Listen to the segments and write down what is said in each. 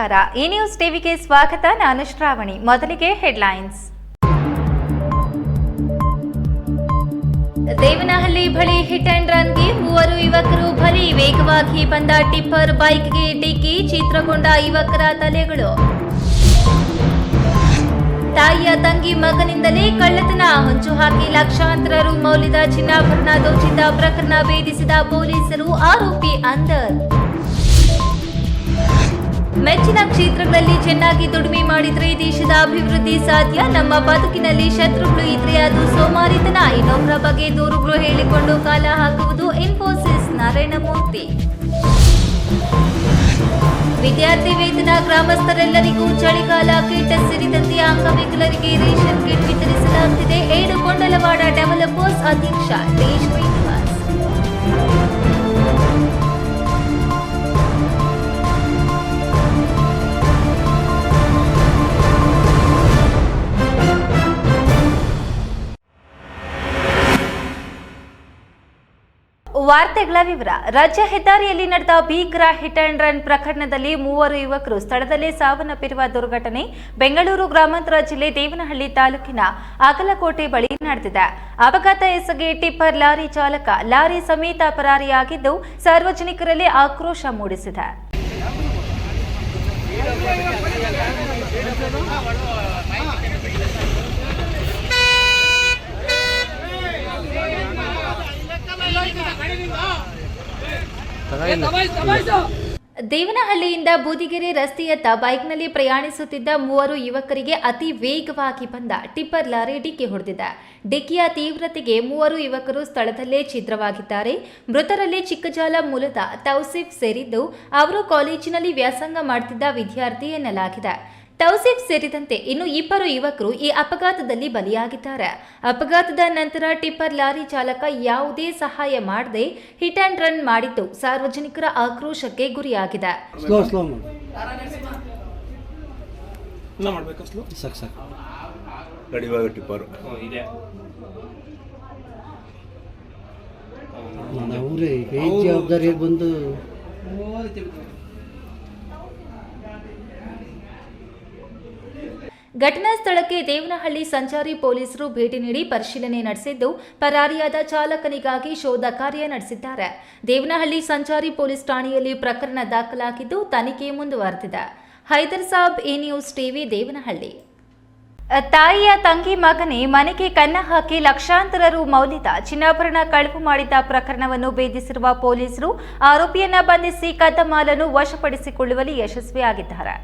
ನಮಸ್ಕಾರ. ಈ ನ್ಯೂಸ್ ಟಿವಿಗೆ ಸ್ವಾಗತ. ನಾನು ಶ್ರಾವಣಿ. ಮೊದಲಿಗೆ ಹೆಡ್ಲೈನ್ಸ್. ದೇವನಹಳ್ಳಿ ಬಳಿ ಹಿಟ್ ಅಂಡ್ ರನ್ಗೆ ಮೂವರು ಯುವಕರು ಬಲಿ ವೇಗವಾಗಿ ಬಂದ ಟಿಪ್ಪರ್ ಬೈಕ್ಗೆ ಡಿಕ್ಕಿ ಚಿತ್ರಗೊಂಡ ಯುವಕರ ತಲೆಗಳು. ತಾಯಿಯ ತಂಗಿ ಮಗನಿಂದಲೇ ಕಳ್ಳತನ. ಹೊಂಚು ಹಾಕಿ ಲಕ್ಷಾಂತರ ರು ಮೌಲ್ಯದ ಚಿನ್ನಾಭರಣ ದೋಚಿದ್ದ ಪ್ರಕರಣ ಭೇದಿಸಿದ ಪೊಲೀಸರು ಆರೋಪಿ ಅಂದರ್ ಮೆಚ್ಚಿನ ಕ್ಷೇತ್ರಗಳಲ್ಲಿ ಚೆನ್ನಾಗಿ ದುಡಿಮೆ ಮಾಡಿದ್ರೆ ದೇಶದ ಅಭಿವೃದ್ಧಿ ಸಾಧ್ಯ. ನಮ್ಮ ಬದುಕಿನಲ್ಲಿ ಶತ್ರುಗಳು ಇದ್ರೆ ಅದು ಸೋಮಾರಿತನ. ಇನ್ನೊಬ್ಬರ ಬಗ್ಗೆ ದೂರುಗಳು ಹೇಳಿಕೊಂಡು ಕಾಲ ಹಾಕುವುದು ಇನ್ಫೋಸಿಸ್ ನಾರಾಯಣಮೂರ್ತಿ ವಿದ್ಯಾರ್ಥಿ ವೇತನ ಗ್ರಾಮಸ್ಥರೆಲ್ಲರಿಗೂ ಚಳಿಗಾಲ ಕಿಟ್ ಸೇರಿದಂತೆ ಅಂಗವಿಕಲರಿಗೆ ರೇಷನ್ ಕಿಟ್ ವಿತರಿಸಲಾಗುತ್ತಿದೆ ಏಳು ಕೊಂಡಲವಾಡ ಡೆವಲಪರ್ಸ್ ಅಧ್ಯಕ್ಷ ಡಿ ವಾರ್ತೆಗಳ ವಿವರ. ರಾಜ್ಯ ಹೆದ್ದಾರಿಯಲ್ಲಿ ನಡೆದ ಭೀಕರ ಹಿಟ್ ಅಂಡ್ ರನ್ ಪ್ರಕರಣದಲ್ಲಿ ಮೂವರು ಯುವಕರು ಸ್ಥಳದಲ್ಲೇ ಸಾವನ್ನಪ್ಪಿರುವ ದುರ್ಘಟನೆ ಬೆಂಗಳೂರು ಗ್ರಾಮಾಂತರ ಜಿಲ್ಲೆ ದೇವನಹಳ್ಳಿ ತಾಲೂಕಿನ ಅಗಲಕೋಟೆ ಬಳಿ ನಡೆದಿದೆ. ಅಪಘಾತ ಎಸಗಿ ಟಿಪ್ಪರ್ ಲಾರಿ ಚಾಲಕ ಲಾರಿ ಸಮೇತ ಪರಾರಿಯಾಗಿದ್ದು ಸಾರ್ವಜನಿಕರಲ್ಲಿ ಆಕ್ರೋಶ ಮೂಡಿಸಿದೆ. ದೇವನಹಳ್ಳಿಯಿಂದ ಬೂದಿಗೆರೆ ರಸ್ತೆಯತ್ತ ಬೈಕ್ನಲ್ಲಿ ಪ್ರಯಾಣಿಸುತ್ತಿದ್ದ ಮೂವರು ಯುವಕರಿಗೆ ಅತಿ ವೇಗವಾಗಿ ಬಂದ ಟಿಪ್ಪರ್ ಲಾರಿ ಡಿಕ್ಕಿ ಹೊಡೆದಿದೆ. ಡಿಕ್ಕಿಯ ತೀವ್ರತೆಗೆ ಮೂವರು ಯುವಕರು ಸ್ಥಳದಲ್ಲೇ ಛಿದ್ರವಾಗಿದ್ದಾರೆ. ಮೃತರಲ್ಲಿ ಚಿಕ್ಕಜಾಲ ಮೂಲದ ತೌಸಿಫ್ ಸೇರಿದ್ದು ಅವರು ಕಾಲೇಜಿನಲ್ಲಿ ವ್ಯಾಸಂಗ ಮಾಡುತ್ತಿದ್ದ ವಿದ್ಯಾರ್ಥಿ ಎನ್ನಲಾಗಿದೆ. ತೌಸಿಫ್ ಸೇರಿದಂತೆ ಇನ್ನು ಇಬ್ಬರು ಯುವಕರು ಈ ಅಪಘಾತದಲ್ಲಿ ಬಲಿಯಾಗಿದ್ದಾರೆ. ಅಪಘಾತದ ನಂತರ ಟಿಪ್ಪರ್ ಲಾರಿ ಚಾಲಕ ಯಾವುದೇ ಸಹಾಯ ಮಾಡದೆ ಹಿಟ್ ಅಂಡ್ ರನ್ ಮಾಡಿದ್ದು ಸಾರ್ವಜನಿಕರ ಆಕ್ರೋಶಕ್ಕೆ ಗುರಿಯಾಗಿದೆ. ಟಿಪ್ಪರು ನಾನು ಅವರೇ ಈ ಜವಾಬ್ದಾರಿಯಾಗಿ ಬಂದು ಘಟನಾ ಸ್ಥಳಕ್ಕೆ ದೇವನಹಳ್ಳಿ ಸಂಚಾರಿ ಪೊಲೀಸರು ಭೇಟಿ ನೀಡಿ ಪರಿಶೀಲನೆ ನಡೆಸಿದ್ದು, ಪರಾರಿಯಾದ ಚಾಲಕನಿಗಾಗಿ ಶೋಧ ಕಾರ್ಯ ನಡೆಸಿದ್ದಾರೆ. ದೇವನಹಳ್ಳಿ ಸಂಚಾರಿ ಪೊಲೀಸ್ ಠಾಣೆಯಲ್ಲಿ ಪ್ರಕರಣ ದಾಖಲಾಗಿದ್ದು, ತನಿಖೆ ಮುಂದುವರೆದಿದೆ. Haider Sab, A news TV, Devanahalli. ತಾಯಿಯ ತಂಗಿ ಮಗನೇ ಮನೆಗೆ ಕನ್ನ ಹಾಕಿ ಲಕ್ಷಾಂತರ ರು ಮೌಲ್ಯದ ಚಿನ್ನಾಭರಣ ಕಳವು ಮಾಡಿದ ಪ್ರಕರಣವನ್ನು ಭೇದಿಸಿರುವ ಪೊಲೀಸರು ಆರೋಪಿಯನ್ನ ಬಂಧಿಸಿ ಕದ್ದಮಾಲನ್ನು ವಶಪಡಿಸಿಕೊಳ್ಳುವಲ್ಲಿ ಯಶಸ್ವಿಯಾಗಿದ್ದಾರೆ.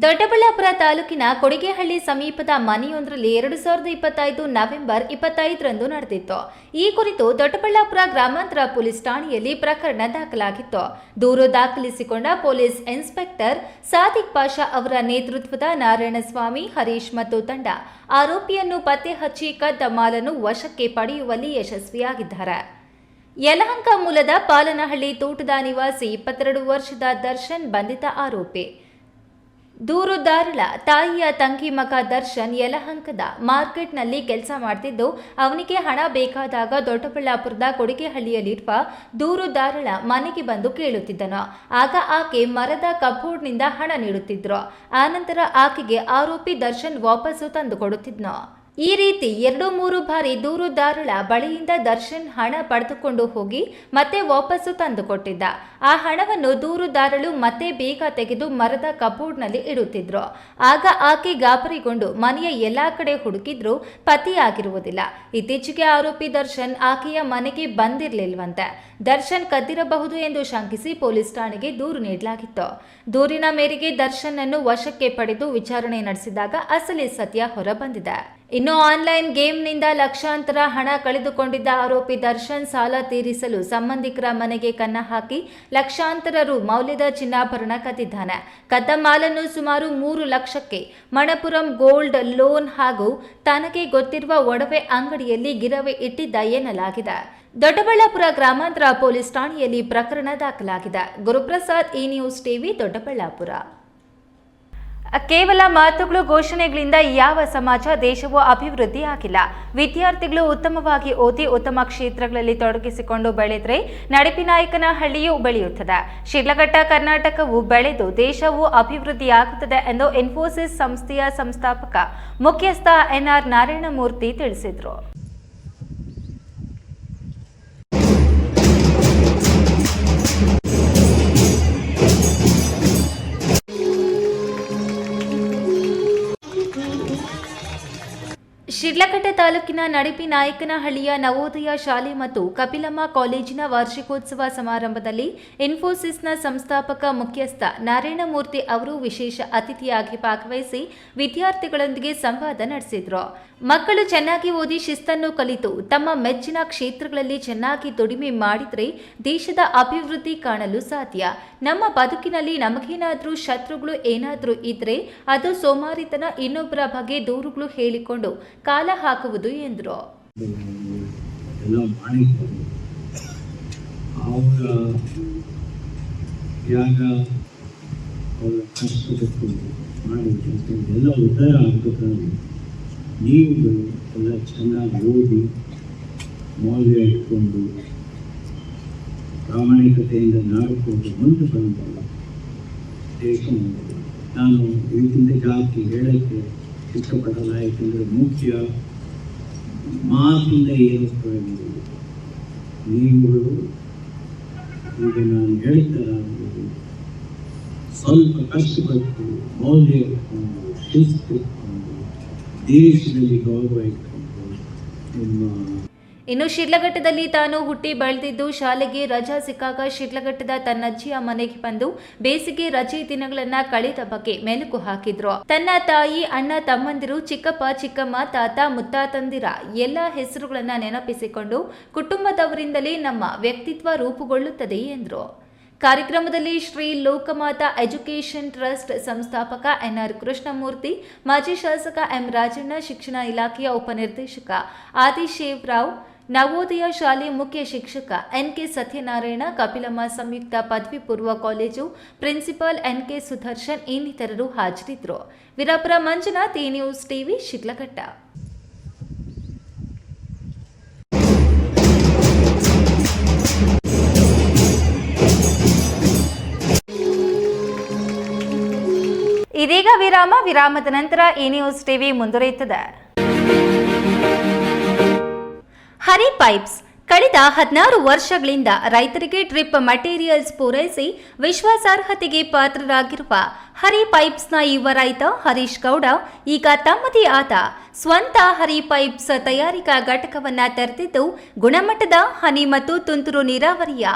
ದೊಡ್ಡಬಳ್ಳಾಪುರ ತಾಲೂಕಿನ ಕೊಡಿಗೆಹಳ್ಳಿ ಸಮೀಪದ ಮನೆಯೊಂದರಲ್ಲಿ ಎರಡು ಸಾವಿರದ ಇಪ್ಪತ್ತೈದು ನವೆಂಬರ್ ಇಪ್ಪತ್ತೈದರಂದು ನಡೆದಿತ್ತು. ಈ ಕುರಿತು ದೊಡ್ಡಬಳ್ಳಾಪುರ ಗ್ರಾಮಾಂತರ ಪೊಲೀಸ್ ಠಾಣೆಯಲ್ಲಿ ಪ್ರಕರಣ ದಾಖಲಾಗಿತ್ತು. ದೂರು ದಾಖಲಿಸಿಕೊಂಡ ಪೊಲೀಸ್ ಇನ್ಸ್ಪೆಕ್ಟರ್ ಸಾದಿಕ್ ಪಾಷಾ ಅವರ ನೇತೃತ್ವದ ನಾರಾಯಣಸ್ವಾಮಿ, ಹರೀಶ್ ಮತ್ತು ತಂಡ ಆರೋಪಿಯನ್ನು ಪತ್ತೆ ಹಚ್ಚಿ ಕದ್ದ ಮಾಲನ್ನು ವಶಕ್ಕೆ ಪಡೆಯುವಲ್ಲಿ ಯಶಸ್ವಿಯಾಗಿದ್ದಾರೆ. ಯಲಹಂಕ ಮೂಲದ ಪಾಲನಹಳ್ಳಿ ತೋಟದ ನಿವಾಸಿ, ಇಪ್ಪತ್ತೆರಡು ವರ್ಷದ ದರ್ಶನ್ ಬಂಧಿತ ಆರೋಪಿ. ದೂರುದಾರಳ ತಾಯಿಯ ತಂಗಿ ಮಗ ದರ್ಶನ್ ಯಲಹಂಕದ ಮಾರ್ಕೆಟ್ನಲ್ಲಿ ಕೆಲಸ ಮಾಡ್ತಿದ್ದು, ಅವನಿಗೆ ಹಣ ಬೇಕಾದಾಗ ದೊಡ್ಡಬಳ್ಳಾಪುರದ ಕೊಡಿಗೆಹಳ್ಳಿಯಲ್ಲಿರುವ ದೂರುದಾರಳ ಮನೆಗೆ ಬಂದು ಕೇಳುತ್ತಿದ್ದನು. ಆಗ ಆಕೆ ಮರದ ಕಬೋರ್ಡ್ನಿಂದ ಹಣ ನೀಡುತ್ತಿದ್ರು. ಆನಂತರ ಆಕೆಗೆ ಆರೋಪಿ ದರ್ಶನ್ ವಾಪಸ್ಸು ತಂದು ಕೊಡುತ್ತಿದ್ನು ಈ ರೀತಿ ಎರಡು ಮೂರು ಬಾರಿ ದೂರುದಾರಳ ಬಳಿಯಿಂದ ದರ್ಶನ್ ಹಣ ಪಡೆದುಕೊಂಡು ಹೋಗಿ ಮತ್ತೆ ವಾಪಸ್ಸು ತಂದುಕೊಟ್ಟಿದ್ದ. ಆ ಹಣವನ್ನು ದೂರುದಾರಳು ಮತ್ತೆ ಬೇಗ ತೆಗೆದು ಮರದ ಕಬೋರ್ಡ್ನಲ್ಲಿ ಇಡುತ್ತಿದ್ರು. ಆಗ ಆಕೆ ಗಾಬರಿಗೊಂಡು ಮನೆಯ ಎಲ್ಲಾ ಕಡೆ ಹುಡುಕಿದ್ರೂ ಪತಿಯಾಗಿರುವುದಿಲ್ಲ. ಇತ್ತೀಚೆಗೆ ಆರೋಪಿ ದರ್ಶನ್ ಆಕೆಯ ಮನೆಗೆ ಬಂದಿರಲಿಲ್ವಂತೆ. ದರ್ಶನ್ ಕದ್ದಿರಬಹುದು ಎಂದು ಶಂಕಿಸಿ ಪೊಲೀಸ್ ಠಾಣೆಗೆ ದೂರು ನೀಡಲಾಗಿತ್ತು. ದೂರಿನ ಮೇರೆಗೆ ದರ್ಶನ್ ಅನ್ನು ವಶಕ್ಕೆ ಪಡೆದು ವಿಚಾರಣೆ ನಡೆಸಿದಾಗ ಅಸಲಿ ಸತ್ಯ ಹೊರಬಂದಿದೆ. ಇನ್ನು ಆನ್ಲೈನ್ ಗೇಮ್ನಿಂದ ಲಕ್ಷಾಂತರ ಹಣ ಕಳೆದುಕೊಂಡಿದ್ದ ಆರೋಪಿ ದರ್ಶನ್ ಸಾಲ ತೀರಿಸಲು ಸಂಬಂಧಿಕರ ಮನೆಗೆ ಕನ್ನ ಹಾಕಿ ಲಕ್ಷಾಂತರ ರು ಮೌಲ್ಯದ ಚಿನ್ನಾಭರಣ ಕದ್ದಿದ್ದಾನೆ. ಕದ್ದ ಮಾಲನ್ನು ಸುಮಾರು ಮೂರು ಲಕ್ಷಕ್ಕೆ ಮಣಪುರಂ ಗೋಲ್ಡ್ ಲೋನ್ ಹಾಗೂ ತನಗೆ ಗೊತ್ತಿರುವ ಒಡವೆ ಅಂಗಡಿಯಲ್ಲಿ ಗಿರವೆ ಇಟ್ಟಿದ್ದ ಎನ್ನಲಾಗಿದೆ. ದೊಡ್ಡಬಳ್ಳಾಪುರ ಗ್ರಾಮಾಂತರ ಪೊಲೀಸ್ ಠಾಣೆಯಲ್ಲಿ ಪ್ರಕರಣ ದಾಖಲಾಗಿದೆ. Guruprasad E news TV, Doddaballapura. ಕೇವಲ ಮಾತುಗಳು ಘೋಷಣೆಗಳಿಂದ ಯಾವ ಸಮಾಜ ದೇಶವು ಅಭಿವೃದ್ಧಿ ಆಗಿಲ್ಲ. ವಿದ್ಯಾರ್ಥಿಗಳು ಉತ್ತಮವಾಗಿ ಓದಿ ಉತ್ತಮ ಕ್ಷೇತ್ರಗಳಲ್ಲಿ ತೊಡಗಿಸಿಕೊಂಡು ಬೆಳೆದರೆ ನಡಿಪಿನಾಯಕನಹಳ್ಳಿಯೂ ಬೆಳೆಯುತ್ತದೆ. ಶಿಡ್ಲಘಟ್ಟ ಕರ್ನಾಟಕವು ಬೆಳೆದು ದೇಶವು ಅಭಿವೃದ್ಧಿಯಾಗುತ್ತದೆ ಎಂದು ಇನ್ಫೋಸಿಸ್ ಸಂಸ್ಥೆಯ ಸಂಸ್ಥಾಪಕ ಮುಖ್ಯಸ್ಥ ಎನ್ಆರ್ ನಾರಾಯಣಮೂರ್ತಿ ತಿಳಿಸಿದರು. ಶಿಡ್ಲಘಟ್ಟ ತಾಲೂಕಿನ ನಡಿಪಿ ನಾಯಕನಹಳ್ಳಿಯ ನವೋದಯ ಶಾಲೆ ಮತ್ತು ಕಪಿಲಮ್ಮ ಕಾಲೇಜಿನ ವಾರ್ಷಿಕೋತ್ಸವ ಸಮಾರಂಭದಲ್ಲಿ ಇನ್ಫೋಸಿಸ್ನ ಸಂಸ್ಥಾಪಕ ಮುಖ್ಯಸ್ಥ ನಾರಾಯಣಮೂರ್ತಿ ಅವರು ವಿಶೇಷ ಅತಿಥಿಯಾಗಿ ಭಾಗವಹಿಸಿ ವಿದ್ಯಾರ್ಥಿಗಳೊಂದಿಗೆ ಸಂವಾದ ನಡೆಸಿದರು. ಮಕ್ಕಳು ಚೆನ್ನಾಗಿ ಓದಿ ಶಿಸ್ತನ್ನು ಕಲಿತು ತಮ್ಮ ಮೆಚ್ಚಿನ ಕ್ಷೇತ್ರಗಳಲ್ಲಿ ಚೆನ್ನಾಗಿ ದುಡಿಮೆ ಮಾಡಿದರೆ ದೇಶದ ಅಭಿವೃದ್ಧಿ ಕಾಣಲು ಸಾಧ್ಯ. ನಮ್ಮ ಬದುಕಿನಲ್ಲಿ ನಮಗೇನಾದರೂ ಶತ್ರುಗಳು ಏನಾದರೂ ಇದ್ರೆ ಅದು ಸೋಮಾರಿತನ ಇನ್ನೊಬ್ಬರ ಬಗ್ಗೆ ದೂರುಗಳು ಹೇಳಿಕೊಂಡು ಕಾಲ ಹಾಕುವುದು ಎಂದರು. ಎಲ್ಲ ಚೆನ್ನಾಗಿ ಓದಿ, ಮೌಲ್ಯ ಇಟ್ಕೊಂಡು, ಪ್ರಾಮಾಣಿಕತೆಯಿಂದ ನಾಡಿಕೊಂಡು ಮುಂದೆ ಬಂದು ದೇಶ ನಾನು ಇದಕ್ಕಿಂತ ಜಾಸ್ತಿ ಹೇಳಕ್ಕೆ ಇಷ್ಟಪಡಲ್ಲ ಯಾಕೆಂದರೆ ಮುಖ್ಯ ಪ್ರಯೋಜನ ಇಲ್ಲ. ನೀವುಗಳು ಈಗ ನಾನು ಹೇಳ್ತಾ ಸ್ವಲ್ಪ ಕಷ್ಟಪಟ್ಟು ಮೌಲ್ಯ ಇಟ್ಕೊಂಡು, ಶಿಸ್ತು ಇಟ್ಕೊಂಡು ದೇಶದಲ್ಲಿ ಗೌರವ ಇಟ್ಕೊಂಡು ನಿಮ್ಮ ಇನ್ನು ಶಿಡ್ಲಘಟ್ಟದಲ್ಲಿ ತಾನು ಹುಟ್ಟಿ ಬೆಳೆದಿದ್ದು ಶಾಲೆಗೆ ರಜಾ ಸಿಕ್ಕಾಗ ಶಿಡ್ಲಘಟ್ಟದ ತನ್ನಜ್ಜಿಯ ಮನೆಗೆ ಬಂದು ಬೇಸಿಗೆ ರಜೆ ದಿನಗಳನ್ನ ಕಳೆದ ಬಗ್ಗೆ ಮೆಲುಕು ಹಾಕಿದ್ರು. ತನ್ನ ತಾಯಿ, ಅಣ್ಣ, ತಮ್ಮಂದಿರು, ಚಿಕ್ಕಪ್ಪ, ಚಿಕ್ಕಮ್ಮ, ತಾತ, ಮುತ್ತಾತಂದಿರ ಎಲ್ಲ ಹೆಸರುಗಳನ್ನ ನೆನಪಿಸಿಕೊಂಡು ಕುಟುಂಬದವರಿಂದಲೇ ನಮ್ಮ ವ್ಯಕ್ತಿತ್ವ ರೂಪುಗೊಳ್ಳುತ್ತದೆ ಎಂದರು. ಕಾರ್ಯಕ್ರಮದಲ್ಲಿ ಶ್ರೀ ಲೋಕಮಾತಾ ಎಜುಕೇಷನ್ ಟ್ರಸ್ಟ್ ಸಂಸ್ಥಾಪಕ ಎನ್ಆರ್ ಕೃಷ್ಣಮೂರ್ತಿ, ಮಾಜಿ ಶಾಸಕ ಎಂ ರಾಜಣ್ಣ, ಶಿಕ್ಷಣ ಇಲಾಖೆಯ ಉಪನಿರ್ದೇಶಕ ಆದಿಶೇವ್ರಾವ್ ನವೋದಯ ಶಾಲೆ ಮುಖ್ಯ ಶಿಕ್ಷಕ ಎನ್ಕೆ ಸತ್ಯನಾರಾಯಣ, ಕಪಿಲಮ್ಮ ಸಂಯುಕ್ತ ಪದವಿ ಪೂರ್ವ ಕಾಲೇಜು ಪ್ರಿನ್ಸಿಪಾಲ್ ಎನ್ಕೆ ಸುದರ್ಶನ್ ಇನ್ನಿತರರು ಹಾಜರಿದ್ದರು. ವೀರಾಪುರ ಮಂಜುನಾಥ್ ಈ ನ್ಯೂಸ್ ಟಿವಿ ಶಿಡ್ಲಘಟ್ಟ ಇದೀಗ ವಿರಾಮ, ವಿರಾಮದ ನಂತರ ಈ ನ್ಯೂಸ್ ಟಿವಿ ಮುಂದುವರಿಯುತ್ತದೆ. ಹರಿ ಪೈಪ್ಸ್. ಕಳೆದ ಹದಿನಾರು ವರ್ಷಗಳಿಂದ ರೈತರಿಗೆ ಡ್ರಿಪ್ ಮಟೀರಿಯಲ್ಸ್ ಪೂರೈಸಿ ವಿಶ್ವಾಸಾರ್ಹತೆಗೆ ಪಾತ್ರರಾಗಿರುವ ಹರಿ ಪೈಪ್ಸ್ನ ಯುವ ರೈತ ಹರೀಶ್ ಗೌಡ, ಈಗ ತಮ್ಮದೇ ಆದ ಸ್ವಂತ ಹರಿ ಪೈಪ್ಸ್ ತಯಾರಿಕಾ ಘಟಕವನ್ನ ತೆರೆದಿದ್ದು, ಗುಣಮಟ್ಟದ ಹನಿ ಮತ್ತು ತುಂತುರು ನೀರಾವರಿಯ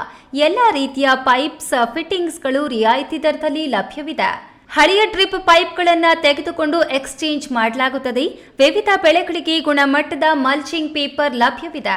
ಎಲ್ಲ ರೀತಿಯ ಪೈಪ್ಸ್, ಫಿಟ್ಟಿಂಗ್ಸ್ಗಳು ರಿಯಾಯಿತಿ ದರದಲ್ಲಿ ಲಭ್ಯವಿದೆ. ಹಳೆಯ ಡ್ರಿಪ್ ಪೈಪ್ಗಳನ್ನು ತೆಗೆದುಕೊಂಡು ಎಕ್ಸ್ಚೇಂಜ್ ಮಾಡಲಾಗುತ್ತದೆ. ವಿವಿಧ ಬೆಳೆಗಳಿಗೆ ಗುಣಮಟ್ಟದ ಮಲ್ಚಿಂಗ್ ಪೇಪರ್ ಲಭ್ಯವಿದೆ.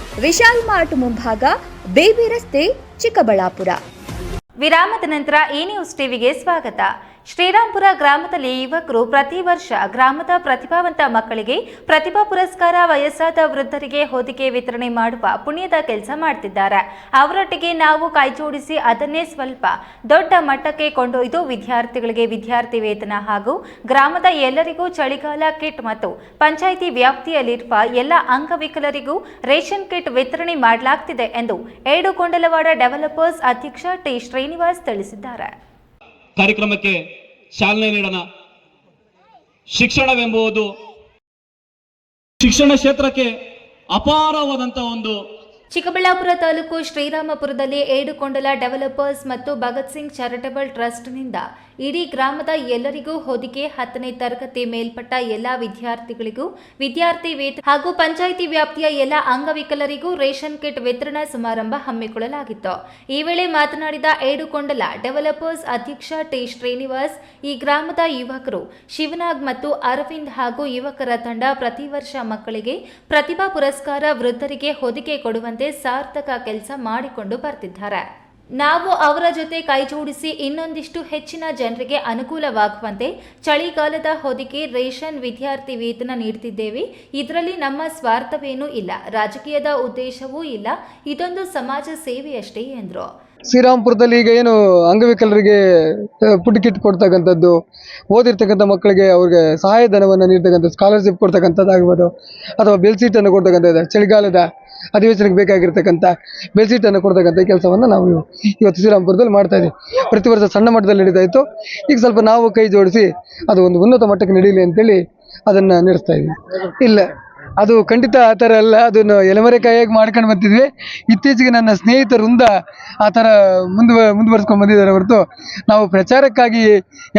ವಿಶಾಲ್ ಮಾರ್ಟ್ ಮುಂಭಾಗ ಬೇಬಿ ರಸ್ತೆ ಚಿಕ್ಕಬಳ್ಳಾಪುರ. ವಿರಾಮದ ನಂತರ ಈ ನ್ಯೂಸ್ ಟಿವಿಗೆ ಸ್ವಾಗತ. ಶ್ರೀರಾಂಪುರ ಗ್ರಾಮದಲ್ಲಿ ಯುವಕರು ಪ್ರತಿ ವರ್ಷ ಗ್ರಾಮದ ಪ್ರತಿಭಾವಂತ ಮಕ್ಕಳಿಗೆ ಪ್ರತಿಭಾ ಪುರಸ್ಕಾರ ವಯಸ್ಸಾದ ವೃದ್ಧರಿಗೆ ಹೊದಿಕೆ ವಿತರಣೆ ಮಾಡುವ ಪುಣ್ಯದ ಕೆಲಸ ಮಾಡ್ತಿದ್ದಾರೆ. ಅವರೊಟ್ಟಿಗೆ ನಾವು ಕೈಜೋಡಿಸಿ ಅದನ್ನೇ ಸ್ವಲ್ಪ ದೊಡ್ಡ ಮಟ್ಟಕ್ಕೆ ಕೊಂಡೊಯ್ದು ವಿದ್ಯಾರ್ಥಿಗಳಿಗೆ ವಿದ್ಯಾರ್ಥಿ ವೇತನ ಹಾಗೂ ಗ್ರಾಮದ ಎಲ್ಲರಿಗೂ ಚಳಿಗಾಲ ಕಿಟ್ ಮತ್ತು ಪಂಚಾಯಿತಿ ವ್ಯಾಪ್ತಿಯಲ್ಲಿರುವ ಎಲ್ಲ ಅಂಗವಿಕಲರಿಗೂ ರೇಷನ್ ಕಿಟ್ ವಿತರಣೆ ಮಾಡಲಾಗ್ತಿದೆ ಎಂದು ಏಡುಗೊಂಡಲವಾಡ ಡೆವಲಪರ್ಸ್ ಅಧ್ಯಕ್ಷ ಟಿ ಶ್ರೀನಿವಾಸ್ ತಿಳಿಸಿದ್ದಾರೆ. ಕಾರ್ಯಕ್ರಮಕ್ಕೆ ಚಾಲನೆ ನೀಡೋಣ. ಶಿಕ್ಷಣವೆಂಬುದು ಶಿಕ್ಷಣ ಕ್ಷೇತ್ರಕ್ಕೆ ಅಪಾರವಾದಂತಹ ಒಂದು ಚಿಕ್ಕಬಳ್ಳಾಪುರ ತಾಲೂಕು ಶ್ರೀರಾಮಪುರದಲ್ಲಿ ಏಡುಕೊಂಡಲ ಡೆವಲಪರ್ಸ್ ಮತ್ತು ಭಗತ್ ಸಿಂಗ್ ಚಾರಿಟಬಲ್ ಟ್ರಸ್ಟ್ನಿಂದ ಇಡೀ ಗ್ರಾಮದ ಎಲ್ಲರಿಗೂ ಹೊದಿಕೆ ಹತ್ತನೇ ತರಗತಿ ಮೇಲ್ಪಟ್ಟ ಎಲ್ಲ ವಿದ್ಯಾರ್ಥಿಗಳಿಗೂ ವಿದ್ಯಾರ್ಥಿ ವೇತನ ಹಾಗೂ ಪಂಚಾಯಿತಿ ವ್ಯಾಪ್ತಿಯ ಎಲ್ಲ ಅಂಗವಿಕಲರಿಗೂ ರೇಷನ್ ಕಿಟ್ ವಿತರಣಾ ಸಮಾರಂಭ ಹಮ್ಮಿಕೊಳ್ಳಲಾಗಿತ್ತು. ಈ ವೇಳೆ ಮಾತನಾಡಿದ ಏಡುಕೊಂಡಲ ಡೆವಲಪರ್ಸ್ ಅಧ್ಯಕ್ಷ ಟಿ ಶ್ರೀನಿವಾಸ್, ಈ ಗ್ರಾಮದ ಯುವಕರು ಶಿವನಾಗ್ ಮತ್ತು ಅರವಿಂದ್ ಹಾಗೂ ಯುವಕರ ತಂಡ ಪ್ರತಿ ವರ್ಷ ಮಕ್ಕಳಿಗೆ ಪ್ರತಿಭಾ ಪುರಸ್ಕಾರ ವೃದ್ಧರಿಗೆ ಹೊದಿಕೆ ಕೊಡುವಂತೆ ಸಾರ್ಥಕ ಕೆಲಸ ಮಾಡಿಕೊಂಡು ಬರ್ತಿದ್ದಾರೆ. ನಾವು ಅವರ ಜೊತೆ ಕೈಜೋಡಿಸಿ ಇನ್ನೊಂದಿಷ್ಟು ಹೆಚ್ಚಿನ ಜನರಿಗೆ ಅನುಕೂಲವಾಗುವಂತೆ ಚಳಿಗಾಲದ ಹೊದಿಕೆ ರೇಷನ್ ವಿದ್ಯಾರ್ಥಿ ವೇತನ ನೀಡುತ್ತಿದ್ದೇವೆ. ಇದರಲ್ಲಿ ನಮ್ಮ ಸ್ವಾರ್ಥವೇನೂ ಇಲ್ಲ. ರಾಜಕೀಯದ ಉದ್ದೇಶವೂ ಇಲ್ಲ. ಇದೊಂದು ಸಮಾಜ ಸೇವೆಯಷ್ಟೇ ಎಂದರು. ಶ್ರೀರಾಮ್ಪುರದಲ್ಲಿ ಈಗ ಏನು ಅಂಗವಿಕಲರಿಗೆ ಪುಡ್ ಕಿಟ್ ಕೊಡ್ತಕ್ಕಂಥದ್ದು, ಓದಿರ್ತಕ್ಕಂಥ ಮಕ್ಕಳಿಗೆ ಅವ್ರಿಗೆ ಸಹಾಯಧನವನ್ನು ನೀಡ್ತಕ್ಕಂಥ ಸ್ಕಾಲರ್ಶಿಪ್ ಕೊಡ್ತಕ್ಕಂಥದ್ದಾಗ್ಬೋದು, ಅಥವಾ ಬೆಲ್ಸೀಟನ್ನು ಕೊಡ್ತಕ್ಕಂಥದ್ದು, ಚಳಿಗಾಲದ ಅಧಿವೇಶನಕ್ಕೆ ಬೇಕಾಗಿರ್ತಕ್ಕಂಥ ಬೆಲ್ಸೀಟನ್ನು ಕೊಡ್ತಕ್ಕಂಥ ಕೆಲಸವನ್ನು ನಾವು ಇವತ್ತು ಶ್ರೀರಾಮಪುರದಲ್ಲಿ ಮಾಡ್ತಾ ಇದ್ದೀವಿ. ಪ್ರತಿ ವರ್ಷ ಸಣ್ಣ ಮಟ್ಟದಲ್ಲಿ ನಡೀತಾ ಇತ್ತು. ಈಗ ಸ್ವಲ್ಪ ನಾವು ಕೈ ಜೋಡಿಸಿ ಅದು ಒಂದು ಉನ್ನತ ಮಟ್ಟಕ್ಕೆ ನಡೀಲಿ ಅಂತೇಳಿ ಅದನ್ನು ನಡೆಸ್ತಾ ಇದ್ದೀವಿ. ಇಲ್ಲ, ಅದು ಖಂಡಿತ ಆ ಥರ ಅಲ್ಲ, ಅದನ್ನು ಎಲೆಮರೆಕಾಯಿಯಾಗಿ ಮಾಡ್ಕೊಂಡು ಬರ್ತಿದ್ವಿ ಇತ್ತೀಚೆಗೆ ನನ್ನ ಸ್ನೇಹಿತರಿಂದ ಆ ಥರ ಮುಂದುವ ಮುಂದುವರ್ಸ್ಕೊಂಡು ಬಂದಿದ್ದಾರೆ ಹೊರತು ನಾವು ಪ್ರಚಾರಕ್ಕಾಗಿ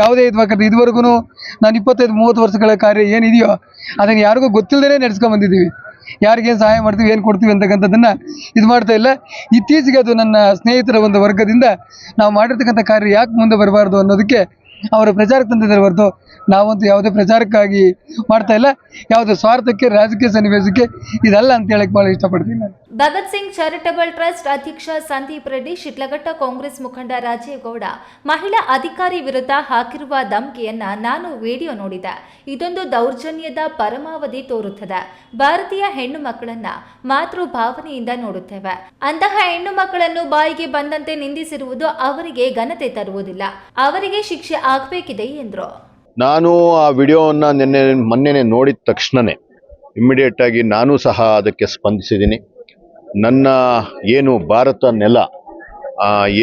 ಯಾವುದೇ ಇದು ಮಾಡ್ಕೊಂಡು ಇದುವರೆಗೂ ನಾನು ಇಪ್ಪತ್ತೈದು, ಮೂವತ್ತು ವರ್ಷಗಳ ಕಾರ್ಯ ಏನಿದೆಯೋ ಅದನ್ನು ಯಾರಿಗೂ ಗೊತ್ತಿಲ್ಲದೇ ನಡೆಸ್ಕೊಂಡು ಬಂದಿದ್ದೀವಿ. ಯಾರಿಗೇನು ಸಹಾಯ ಮಾಡ್ತೀವಿ, ಏನು ಕೊಡ್ತೀವಿ ಅಂತಕ್ಕಂಥದ್ದನ್ನು ಇದು ಮಾಡ್ತಾ ಇಲ್ಲ. ಇತ್ತೀಚೆಗೆ ಅದು ನನ್ನ ಸ್ನೇಹಿತರ ಒಂದು ವರ್ಗದಿಂದ ನಾವು ಮಾಡಿರ್ತಕ್ಕಂಥ ಕಾರ್ಯ ಯಾಕೆ ಮುಂದೆ ಬರಬಾರ್ದು ಅನ್ನೋದಕ್ಕೆ ಅವರ ಪ್ರಚಾರಕ್ಕೆ ತಂದಿದ್ದಾರೆ ಹೊರತು ನಾವಂತೂ ಯಾವುದೇ ಪ್ರಚಾರಕ್ಕಾಗಿ ಮಾಡ್ತಾ ಇಲ್ಲ. ಯಾವುದೇ ಸ್ವಾರ್ಥಕ್ಕೆ, ರಾಜಕೀಯ ಸನ್ನಿವೇಶಕ್ಕೆ ಇದಲ್ಲ ಅಂತ ಹೇಳಕ್ ಬಹಳ ಇಷ್ಟಪಡ್ತೀನಿ ಭಗತ್ ಸಿಂಗ್ ಚಾರಿಟಬಲ್ ಟ್ರಸ್ಟ್ ಅಧ್ಯಕ್ಷ ಸಂದೀಪ್ ರೆಡ್ಡಿ, ಶಿಡ್ಲಘಟ್ಟ ಕಾಂಗ್ರೆಸ್ ಮುಖಂಡ ರಾಜೇಗೌಡ, ಮಹಿಳಾ ಅಧಿಕಾರಿ ವಿರುದ್ಧ ಹಾಕಿರುವ ಧಮಕಿಯನ್ನ ನಾನು ವಿಡಿಯೋ ನೋಡಿದೆ. ಇದೊಂದು ದೌರ್ಜನ್ಯದ ಪರಮಾವಧಿ ತೋರುತ್ತದೆ. ಭಾರತೀಯ ಹೆಣ್ಣು ಮಕ್ಕಳನ್ನ ಮಾತೃ ಭಾವನೆಯಿಂದ ನೋಡುತ್ತೇವೆ. ಅಂತಹ ಹೆಣ್ಣು ಮಕ್ಕಳನ್ನು ಬಾಯಿಗೆ ಬಂದಂತೆ ನಿಂದಿಸಿರುವುದು ಅವರಿಗೆ ಘನತೆ ತರುವುದಿಲ್ಲ. ಅವರಿಗೆ ಶಿಕ್ಷೆ ಆಗಬೇಕಿದೆ ಎಂದರು. ನಾನು ಆ ವಿಡಿಯೋವನ್ನು ನಿನ್ನೆ, ಮೊನ್ನೆನೆ ನೋಡಿದ ತಕ್ಷಣವೇ ಇಮ್ಮಿಡಿಯೇಟಾಗಿ ನಾನು ಸಹ ಅದಕ್ಕೆ ಸ್ಪಂದಿಸಿದ್ದೀನಿ. ನನ್ನ ಏನು ಭಾರತ ನೆಲ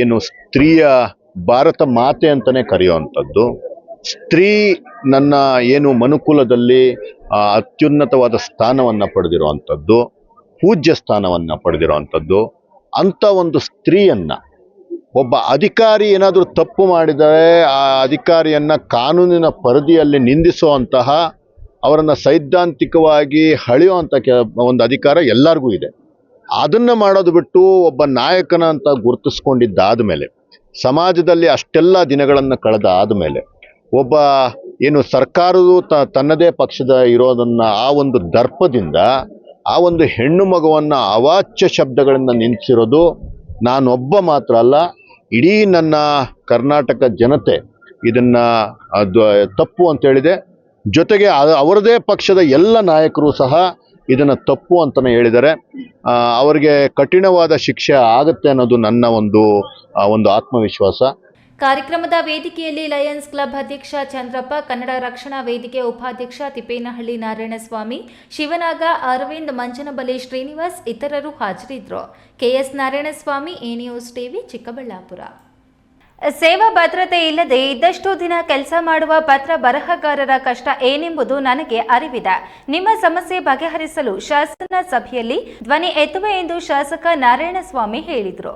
ಏನು ಸ್ತ್ರೀಯ ಭಾರತ ಮಾತೆ ಅಂತಲೇ ಕರೆಯುವಂಥದ್ದು, ಸ್ತ್ರೀ ನನ್ನ ಏನು ಮನುಕುಲದಲ್ಲಿ ಅತ್ಯುನ್ನತವಾದ ಸ್ಥಾನವನ್ನು ಪಡೆದಿರುವಂಥದ್ದು, ಪೂಜ್ಯ ಸ್ಥಾನವನ್ನು ಪಡೆದಿರುವಂಥದ್ದು, ಅಂಥ ಒಂದು ಸ್ತ್ರೀಯನ್ನು ಒಬ್ಬ ಅಧಿಕಾರಿ ಏನಾದರೂ ತಪ್ಪು ಮಾಡಿದರೆ ಆ ಅಧಿಕಾರಿಯನ್ನು ಕಾನೂನಿನ ಪರಿಧಿಯಲ್ಲಿ ನಿಂದಿಸುವಂತಹ ಅವರನ್ನು ಸೈದ್ಧಾಂತಿಕವಾಗಿ ಹಳೆಯುವಂಥ ಕೆ, ಒಂದು ಅಧಿಕಾರ ಎಲ್ಲರಿಗೂ ಇದೆ. ಅದನ್ನು ಮಾಡೋದು ಬಿಟ್ಟು ಒಬ್ಬ ನಾಯಕನ ಅಂತ ಗುರುತಿಸ್ಕೊಂಡಿದ್ದಾದ ಮೇಲೆ, ಸಮಾಜದಲ್ಲಿ ಅಷ್ಟೆಲ್ಲ ದಿನಗಳನ್ನು ಕಳೆದ ಆದಮೇಲೆ ಒಬ್ಬ ಏನು ಸರ್ಕಾರವು ತನ್ನದೇ ಪಕ್ಷದ ಇರೋದನ್ನು ಆ ಒಂದು ದರ್ಪದಿಂದ ಆ ಒಂದು ಹೆಣ್ಣು ಮಗುವನ್ನು ಅವಾಚ್ಯ ಶಬ್ದಗಳನ್ನು ನಿಂತಿರೋದು ನಾನೊಬ್ಬ ಮಾತ್ರ ಅಲ್ಲ ಇಡೀ ನನ್ನ ಕರ್ನಾಟಕ ಜನತೆ ಇದನ್ನ ತಪ್ಪು ಅಂತ ಹೇಳಿದೆ. ಜೊತೆಗೆ ಅವರದೇ ಪಕ್ಷದ ಎಲ್ಲ ನಾಯಕರು ಸಹ ಇದನ್ನು ತಪ್ಪು ಅಂತಲೇ ಹೇಳಿದ್ದಾರೆ. ಅವರಿಗೆ ಕಠಿಣವಾದ ಶಿಕ್ಷೆ ಆಗುತ್ತೆ ಅನ್ನೋದು ನನ್ನ ಒಂದು ಒಂದು ಆತ್ಮವಿಶ್ವಾಸ. ಕಾರ್ಯಕ್ರಮದ ವೇದಿಕೆಯಲ್ಲಿ ಲಯನ್ಸ್ ಕ್ಲಬ್ ಅಧ್ಯಕ್ಷ ಚಂದ್ರಪ್ಪ, ಕನ್ನಡ ರಕ್ಷಣಾ ವೇದಿಕೆ ಉಪಾಧ್ಯಕ್ಷ ತಿಪ್ಪೇನಹಳ್ಳಿ ನಾರಾಯಣಸ್ವಾಮಿ, ಶಿವನಾಗ ಅರವಿಂದ್ ಮಂಚನಬಲಿ ಶ್ರೀನಿವಾಸ್ ಇತರರು ಹಾಜರಿದ್ದರು. KS Narayanaswamy, A news TV Chikkaballapura. ಸೇವಾ ಭದ್ರತೆ ಇಲ್ಲದೆ ಇದ್ದಷ್ಟು ದಿನ ಕೆಲಸ ಮಾಡುವ ಪತ್ರ ಬರಹಗಾರರ ಕಷ್ಟ ಏನೆಂಬುದು ನನಗೆ ಅರಿವಿದೆ. ನಿಮ್ಮ ಸಮಸ್ಯೆ ಬಗೆಹರಿಸಲು ಶಾಸನ ಸಭೆಯಲ್ಲಿ ಧ್ವನಿ ಎತ್ತುವೆ ಎಂದು ಶಾಸಕ ನಾರಾಯಣಸ್ವಾಮಿ ಹೇಳಿದರು.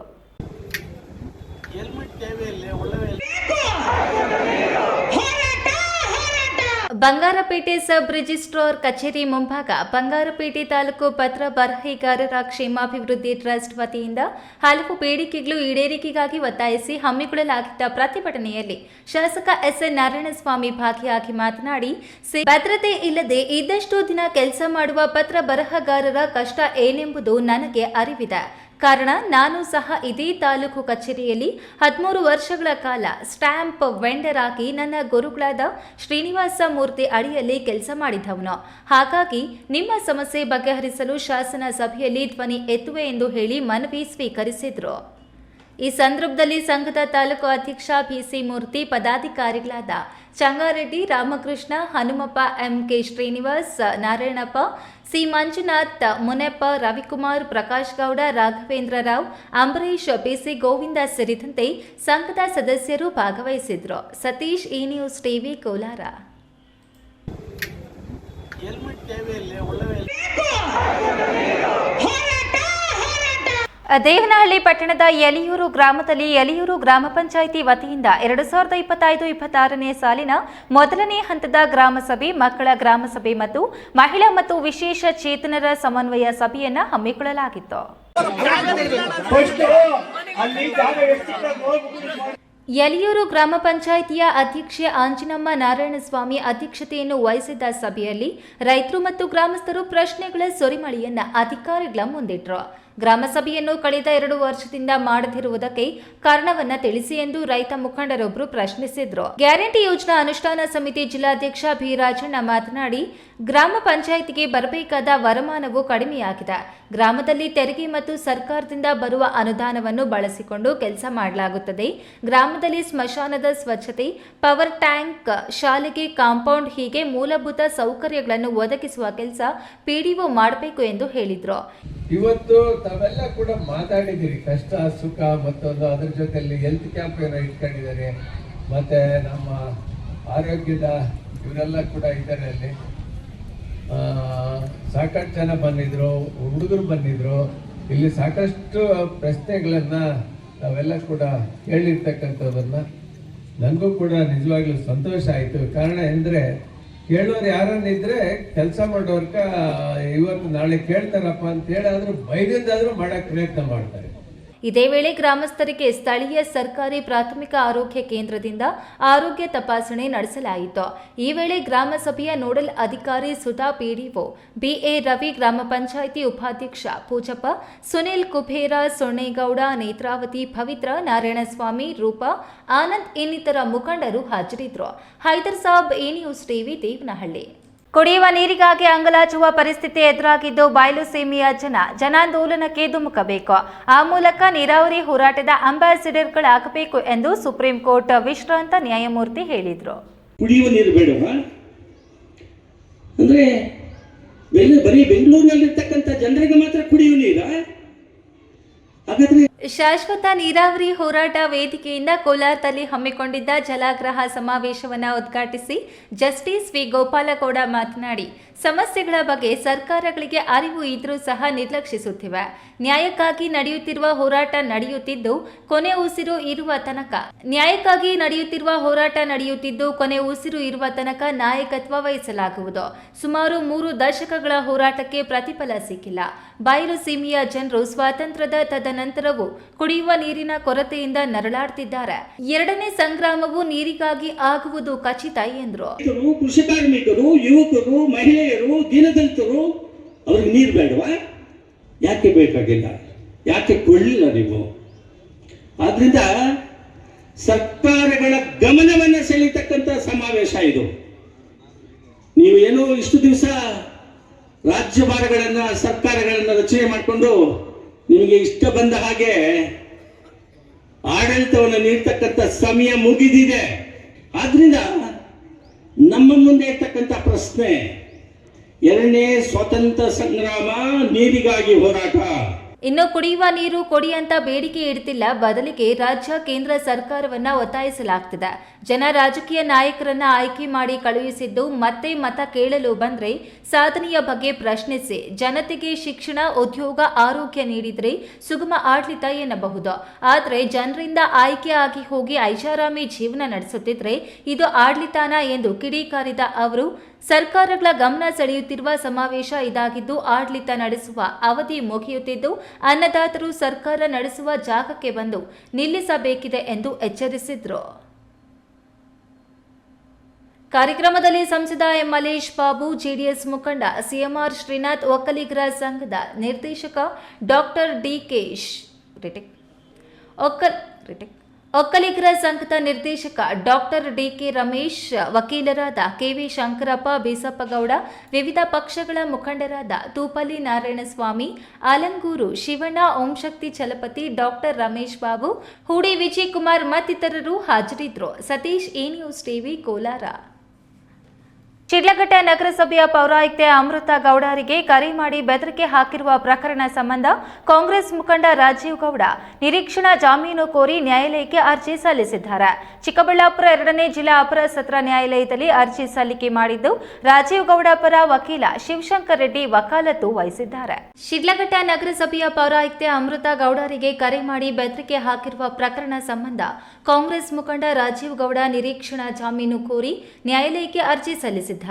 ಬಂಗಾರಪೇಟೆ ಸಬ್ ರಿಜಿಸ್ಟ್ರಾರ್ ಕಚೇರಿ ಮುಂಭಾಗ ಬಂಗಾರಪೇಟೆ ತಾಲೂಕು ಪತ್ರ ಬರಹಗಾರರ ಕ್ಷೇಮಾಭಿವೃದ್ಧಿ ಟ್ರಸ್ಟ್ ವತಿಯಿಂದ ಹಲವು ಬೇಡಿಕೆಗಳು ಈಡೇರಿಕೆಗಾಗಿ ಒತ್ತಾಯಿಸಿ ಹಮ್ಮಿಕೊಳ್ಳಲಾಗಿದ್ದ ಪ್ರತಿಭಟನೆಯಲ್ಲಿ ಶಾಸಕ ಎಸ್ ಎನ್ ನಾರಾಯಣಸ್ವಾಮಿ ಭಾಗಿಯಾಗಿ ಮಾತನಾಡಿ ಭದ್ರತೆ ಇಲ್ಲದೆ ಇದ್ದಷ್ಟು ದಿನ ಕೆಲಸ ಮಾಡುವ ಪತ್ರ ಬರಹಗಾರರ ಕಷ್ಟ ಏನೆಂಬುದು ನನಗೆ ಅರಿವಿದೆ. ಕಾರಣ ನಾನು ಸಹ ಇದೇ ತಾಲೂಕು ಕಚೇರಿಯಲ್ಲಿ ಹದಿಮೂರು ವರ್ಷಗಳ ಕಾಲ ಸ್ಟ್ಯಾಂಪ್ ವೆಂಡರ್ ಆಗಿ ನನ್ನ ಗುರುಗಳಾದ ಶ್ರೀನಿವಾಸ ಮೂರ್ತಿ ಅಡಿಯಲ್ಲಿ ಕೆಲಸ ಮಾಡಿದವನು. ಹಾಗಾಗಿ ನಿಮ್ಮ ಸಮಸ್ಯೆ ಬಗೆಹರಿಸಲು ಶಾಸನ ಸಭೆಯಲ್ಲಿ ಧ್ವನಿ ಎತ್ತುವೆ ಎಂದು ಹೇಳಿ ಮನವಿ ಸ್ವೀಕರಿಸಿದ್ರು. ಈ ಸಂದರ್ಭದಲ್ಲಿ ಸಂಘದ ತಾಲೂಕು ಅಧ್ಯಕ್ಷ PC Murthy, ಪದಾಧಿಕಾರಿಗಳಾದ Changareddy, Ramakrishna, Hanumappa, M K Srinivas, Narayanappa, C Manjunath, Muneppa, Ravikumar, Prakash Gowda, Raghavendra Rao Ambareesh PC Govinda ಸೇರಿದಂತೆ ಸಂಘದ ಸದಸ್ಯರು ಭಾಗವಹಿಸಿದ್ರು Satish E news TV Kolar. Devanahalli ಪಟ್ಟಣದ ಯಲಿಯೂರು ಗ್ರಾಮದಲ್ಲಿ ಯಲಿಯೂರು ಗ್ರಾಮ ಪಂಚಾಯಿತಿ ವತಿಯಿಂದ ಎರಡು ಸಾವಿರದ ಇಪ್ಪತ್ತೈದು, ಇಪ್ಪತ್ತಾರನೇ ಸಾಲಿನ ಮೊದಲನೇ ಹಂತದ ಗ್ರಾಮಸಭೆ ಮಕ್ಕಳ ಗ್ರಾಮಸಭೆ ಮತ್ತು ಮಹಿಳಾ ಮತ್ತು ವಿಶೇಷ ಚೇತನರ ಸಮನ್ವಯ ಸಭೆಯನ್ನು ಹಮ್ಮಿಕೊಳ್ಳಲಾಗಿತ್ತು. ಯಲಿಯೂರು ಗ್ರಾಮ ಪಂಚಾಯಿತಿಯ ಅಧ್ಯಕ್ಷೆ ಆಂಜಿನಮ್ಮ ನಾರಾಯಣಸ್ವಾಮಿ ಅಧ್ಯಕ್ಷತೆಯನ್ನು ವಹಿಸಿದ್ದ ಸಭೆಯಲ್ಲಿ ರೈತರು ಮತ್ತು ಗ್ರಾಮಸ್ಥರು ಪ್ರಶ್ನೆಗಳ ಸೊರಿಮಳೆಯನ್ನ ಅಧಿಕಾರಿಗಳ ಮುಂದಿಟ್ರು. ಗ್ರಾಮ ಸಭೆಯನ್ನು ಕಳೆದ ಎರಡು ವರ್ಷದಿಂದ ಮಾಡದಿರುವುದಕ್ಕೆ ಕಾರಣವನ್ನ ತಿಳಿಸಿ ಎಂದು ರೈತ ಮುಖಂಡರೊಬ್ಬರು ಪ್ರಶ್ನಿಸಿದ್ರು. ಗ್ಯಾರಂಟಿ ಯೋಜನಾ ಅನುಷ್ಠಾನ ಸಮಿತಿ ಜಿಲ್ಲಾಧ್ಯಕ್ಷ ಬಿ ರಾಜಣ್ಣ ಮಾತನಾಡಿ, ಗ್ರಾಮ ಪಂಚಾಯಿತಿಗೆ ಬರಬೇಕಾದ ವರಮಾನವು ಕಡಿಮೆಯಾಗಿದೆ. ಗ್ರಾಮದಲ್ಲಿ ತೆರಿಗೆ ಮತ್ತು ಸರ್ಕಾರದಿಂದ ಬರುವ ಅನುದಾನವನ್ನು ಬಳಸಿಕೊಂಡು ಕೆಲಸ ಮಾಡಲಾಗುತ್ತದೆ. ಗ್ರಾಮದಲ್ಲಿ ಸ್ಮಶಾನದ ಸ್ವಚ್ಛತೆ, ಪವರ್ ಟ್ಯಾಂಕ್ ಶಾಲೆಗೆ ಕಾಂಪೌಂಡ್ ಹೀಗೆ ಮೂಲಭೂತ ಸೌಕರ್ಯಗಳನ್ನು ಒದಗಿಸುವ ಕೆಲಸ ಪಿಡಿಒ ಮಾಡಬೇಕು ಎಂದು ಹೇಳಿದ್ರು. ಇವತ್ತು ತಾವೆಲ್ಲ ಕೂಡ ಮಾತಾಡಿದ್ದೀರಿ. ಕಷ್ಟ, ಸುಖ ಮತ್ತೊಂದು ಅದ್ರ ಜೊತೆಯಲ್ಲಿ ಹೆಲ್ತ್ ಕ್ಯಾಂಪ್ ಏನೋ ಇಟ್ಕೊಂಡಿದ್ದಾರೆ. ಮತ್ತೆ ನಮ್ಮ ಆರೋಗ್ಯದ ಇವರೆಲ್ಲ ಕೂಡ ಇದ್ದಾರೆ ಅಲ್ಲಿ. ಸಾಕಷ್ಟು ಜನ ಬಂದಿದ್ರು, ಹುಡುಗರು ಬಂದಿದ್ರು. ಇಲ್ಲಿ ಸಾಕಷ್ಟು ಪ್ರಶ್ನೆಗಳನ್ನ ನಾವೆಲ್ಲ ಕೂಡ ಕೇಳಿರ್ತಕ್ಕಂಥದ್ದನ್ನು ನನಗೂ ಕೂಡ ನಿಜವಾಗ್ಲೂ ಸಂತೋಷ ಆಯಿತು. ಕಾರಣ ಎಂದರೆ ಕೇಳೋರು ಯಾರನ್ನಿದ್ರೆ ಕೆಲಸ ಮಾಡೋರ್ಕ ಇವತ್ತು ನಾಳೆ ಕೇಳ್ತಾರಪ್ಪ ಅಂತ ಹೇಳಾದ್ರೂ ಬೈದಿಂದಾದ್ರೂ ಮಾಡಕ್ ಪ್ರಯತ್ನ ಮಾಡ್ತಾರೆ. ಇದೇ ವೇಳೆ ಗ್ರಾಮಸ್ಥರಿಗೆ ಸ್ಥಳೀಯ ಸರ್ಕಾರಿ ಪ್ರಾಥಮಿಕ ಆರೋಗ್ಯ ಕೇಂದ್ರದಿಂದ ಆರೋಗ್ಯ ತಪಾಸಣೆ ನಡೆಸಲಾಯಿತು. ಈ ವೇಳೆ ಗ್ರಾಮಸಭೆಯ ನೋಡಲ್ ಅಧಿಕಾರಿ ಸುಧಾ ಪಿಡಿಒ, ಬಿಎ ರವಿ ಗ್ರಾಮ ಪಂಚಾಯಿತಿ ಉಪಾಧ್ಯಕ್ಷ ಪೂಜಪ್ಪ, ಸುನಿಲ್ ಕುಬೇರ ಸೊನ್ನೇಗೌಡ ನೇತ್ರಾವತಿ ಪವಿತ್ರ, ನಾರಾಯಣಸ್ವಾಮಿ, ರೂಪಾ, ಆನಂದ್ ಇನ್ನಿತರ ಮುಖಂಡರು ಹಾಜರಿದ್ದರು. Haider Sab A news TV, Devanahalli. ಕುಡಿಯುವ ನೀರಿಗಾಗಿ ಅಂಗಲಾಚುವ ಪರಿಸ್ಥಿತಿ ಎದುರಾಗಿದ್ದು ಬಯಲು ಸೀಮೆಯ ಜನ ಜನಾಂದೋಲನಕ್ಕೆ ಧುಮುಕಬೇಕು ಆ ಮೂಲಕ ನೀರಾವರಿ ಹೋರಾಟದ ಅಂಬಾಸಿಡರ್ಗಳಾಗಬೇಕು ಎಂದು ಸುಪ್ರೀಂ ಕೋರ್ಟ್ ವಿಶ್ರಾಂತ ನ್ಯಾಯಮೂರ್ತಿ ಹೇಳಿದರು. ಕುಡಿಯುವ ನೀರು ಬೇಡವಾ? ಅಂದ್ರೆ ಬರೀ ಬೆಂಗಳೂರಿನಲ್ಲಿರ್ತಕ್ಕಂಥ ಜನರಿಗೆ ಮಾತ್ರ ಕುಡಿಯುವ ನೀರ? ಹಾಗಾದ್ರೆ ಶಾಶ್ವತ ನೀರಾವರಿ ಹೋರಾಟ ವೇದಿಕೆಯಿಂದ ಕೋಲಾರದಲ್ಲಿ ಹಮ್ಮಿಕೊಂಡಿದ್ದ ಜಲಾಗ್ರಹ ಸಮಾವೇಶವನ್ನು ಉದ್ಘಾಟಿಸಿ ಜಸ್ಟಿಸ್ ವಿ ಗೋಪಾಲಗೌಡ ಮಾತನಾಡಿ ಸಮಸ್ಯೆಗಳ ಬಗ್ಗೆ ಸರ್ಕಾರಗಳಿಗೆ ಅರಿವು ಇದ್ರೂ ಸಹ ನಿರ್ಲಕ್ಷಿಸುತ್ತಿವೆ. ನ್ಯಾಯಕ್ಕಾಗಿ ನಡೆಯುತ್ತಿರುವ ಹೋರಾಟ ನಡೆಯುತ್ತಿದ್ದು, ಕೊನೆ ಉಸಿರು ಇರುವ ತನಕ. ನ್ಯಾಯಕ್ಕಾಗಿ ನಡೆಯುತ್ತಿರುವ ಹೋರಾಟ ನಡೆಯುತ್ತಿದ್ದು, ಕೊನೆ ಉಸಿರು ಇರುವ ತನಕ ನಾಯಕತ್ವ ವಹಿಸಲಾಗುವುದು. ಸುಮಾರು ಮೂರು ದಶಕಗಳ ಹೋರಾಟಕ್ಕೆ ಪ್ರತಿಫಲ ಸಿಕ್ಕಿಲ್ಲ. ಬಯಲು ಸೀಮೆಯ ಜನರು ಸ್ವಾತಂತ್ರ್ಯದ ತದನಂತರವೂ ಕುಡಿಯುವ ನೀರಿನ ಕೊರತೆಯಿಂದ ನರಳಾಡ್ತಿದ್ದಾರೆ. ಎರಡನೇ ಸಂಗ್ರಾಮವು ನೀರಿಗಾಗಿ ಆಗುವುದು ಖಚಿತ ಎಂದರು. ಮಹಿಳೆಯರು ದೀನದಲಿತರು ಅವ್ರಿಗೆ ನೀರು ಬೇಡವಾ? ಯಾಕೆ ಬೇಕಾಗಿಲ್ಲ? ಯಾಕೆ ಕೊಳ್ಳಿಲ್ಲ ನೀವು? ಆದ್ರಿಂದ ಸರ್ಕಾರಗಳ ಗಮನವನ್ನ ಸೆಳೀತಕ್ಕಂಥ ಸಮಾವೇಶ ಇದು. ನೀವು ಏನೋ ಇಷ್ಟು ದಿವಸ ರಾಜ್ಯಭಾರಗಳನ್ನ, ಸರ್ಕಾರಗಳನ್ನ ರಚನೆ ಮಾಡಿಕೊಂಡು ನಿಮಗೆ ಇಷ್ಟ ಬಂದ ಹಾಗೆ ಆಡಳಿತವನ್ನು ನೀಡ್ತಕ್ಕಂಥ ಸಮಯ ಮುಗಿದಿದೆ. ಆದ್ರಿಂದ ನಮ್ಮ ಮುಂದೆ ಇರ್ತಕ್ಕಂಥ ಪ್ರಶ್ನೆ ಎರಡನೇ ಸ್ವಾತಂತ್ರ್ಯ ಸಂಗ್ರಾಮ ನೀರಿಗಾಗಿ ಹೋರಾಟ. ಇನ್ನು ಕುಡಿಯುವ ನೀರು ಕೊಡಿ ಅಂತ ಬೇಡಿಕೆ ಇಡ್ತಿಲ್ಲ, ಬದಲಿಗೆ ರಾಜ್ಯ, ಕೇಂದ್ರ ಸರ್ಕಾರವನ್ನ ಒತ್ತಾಯಿಸಲಾಗ್ತಿದೆ. ಜನ ರಾಜಕೀಯ ನಾಯಕರನ್ನ ಆಯ್ಕೆ ಮಾಡಿ ಕಳುಹಿಸಿದ್ದು ಮತ್ತೆ ಮತ ಕೇಳಲು ಬಂದ್ರೆ ಸಾಧನೆಯ ಬಗ್ಗೆ ಪ್ರಶ್ನಿಸಿ. ಜನತೆಗೆ ಶಿಕ್ಷಣ, ಉದ್ಯೋಗ, ಆರೋಗ್ಯ ನೀಡಿದ್ರೆ ಸುಗಮ ಆಡಳಿತ ಎನ್ನಬಹುದು. ಆದ್ರೆ ಜನರಿಂದ ಆಯ್ಕೆ ಆಗಿ ಹೋಗಿ ಐಷಾರಾಮಿ ಜೀವನ ನಡೆಸುತ್ತಿದ್ರೆ ಇದು ಆಡಳಿತಾನ ಎಂದು ಕಿಡಿಕಾರಿದ ಅವರು ಸರ್ಕಾರಗಳ ಗಮನ ಸೆಳೆಯುತ್ತಿರುವ ಸಮಾವೇಶ ಇದಾಗಿದ್ದು, ಆಡಳಿತ ನಡೆಸುವ ಅವಧಿ ಮುಗಿಯುತ್ತಿದ್ದು, ಅನ್ನದಾತರು ಸರ್ಕಾರ ನಡೆಸುವ ಜಾಗಕ್ಕೆ ಬಂದು ನಿಲ್ಲಿಸಬೇಕಿದೆ ಎಂದು ಎಚ್ಚರಿಸಿದರು. ಕಾರ್ಯಕ್ರಮದಲ್ಲಿ ಸಂಸದ ಎಂ ಮಲೇಶ್ ಬಾಬು, ಜೆಡಿಎಸ್ ಮುಖಂಡ ಸಿಎಂಆರ್ ಶ್ರೀನಾಥ್, ಒಕ್ಕಲಿಗರ ಸಂಘದ ನಿರ್ದೇಶಕ ಡಾಕ್ಟರ್ ಡಿಕೇಶ್ ರಿಟೆಕ್ ಒಕ್ಕಲ್ ಒಕ್ಕಲಿಗರ ಸಂಘದ ನಿರ್ದೇಶಕ ಡಾಕ್ಟರ್ ಡಿಕೆ ರಮೇಶ್, ವಕೀಲರಾದ ಕೆವಿ ಶಂಕರಪ್ಪ, ಬೀಸಪ್ಪಗೌಡ, ವಿವಿಧ ಪಕ್ಷಗಳ ಮುಖಂಡರಾದ ತೂಪಲಿ ನಾರಾಯಣಸ್ವಾಮಿ, ಆಲಂಗೂರು ಶಿವಣ್ಣ, ಓಂಶಕ್ತಿ ಚಲಪತಿ ಡಾಕ್ಟರ್ ರಮೇಶ್ ಬಾಬು, ಹೂಡಿ ವಿಜಯ್ ಕುಮಾರ್ ಮತ್ತಿತರರು ಹಾಜರಿದ್ದರು. Satish, A news TV, Kolar. Shidlaghatta ನಗರಸಭೆಯ ಪೌರಾಯುಕ್ತೆ ಅಮೃತ ಗೌಡರಿಗೆ ಕರೆ ಮಾಡಿ ಬೆದರಿಕೆ ಹಾಕಿರುವ ಪ್ರಕರಣ ಸಂಬಂಧ ಕಾಂಗ್ರೆಸ್ ಮುಖಂಡ ರಾಜೀವ್ ಗೌಡ ನಿರೀಕ್ಷಣಾ ಜಾಮೀನು ಕೋರಿ ನ್ಯಾಯಾಲಯಕ್ಕೆ ಅರ್ಜಿ ಸಲ್ಲಿಸಿದ್ದಾರೆ. ಚಿಕ್ಕಬಳ್ಳಾಪುರ ಎರಡನೇ ಜಿಲ್ಲಾ ಅಪರ ಸತ್ರ ನ್ಯಾಯಾಲಯದಲ್ಲಿ ಅರ್ಜಿ ಸಲ್ಲಿಕೆ ಮಾಡಿದ್ದು ರಾಜೀವ್ ಗೌಡ ಪರ ವಕೀಲ ಶಿವಶಂಕರ್ ರೆಡ್ಡಿ ವಕಾಲತ್ತು ವಹಿಸಿದ್ದಾರೆ. ಶಿಡ್ಲಘಟ್ಟ ನಗರಸಭೆಯ ಪೌರಾಯುಕ್ತೆ ಅಮೃತ ಗೌಡರಿಗೆ ಕರೆ ಮಾಡಿ ಬೆದರಿಕೆ ಹಾಕಿರುವ ಪ್ರಕರಣ ಸಂಬಂಧ ಕಾಂಗ್ರೆಸ್ ಮುಖಂಡ ರಾಜೀವ್ ಗೌಡ ನಿರೀಕ್ಷಣಾ ಜಾಮೀನು ಕೋರಿ ನ್ಯಾಯಾಲಯಕ್ಕೆ ಅರ್ಜಿ ಸಲ್ಲಿಸಿದ್ದಾರೆ.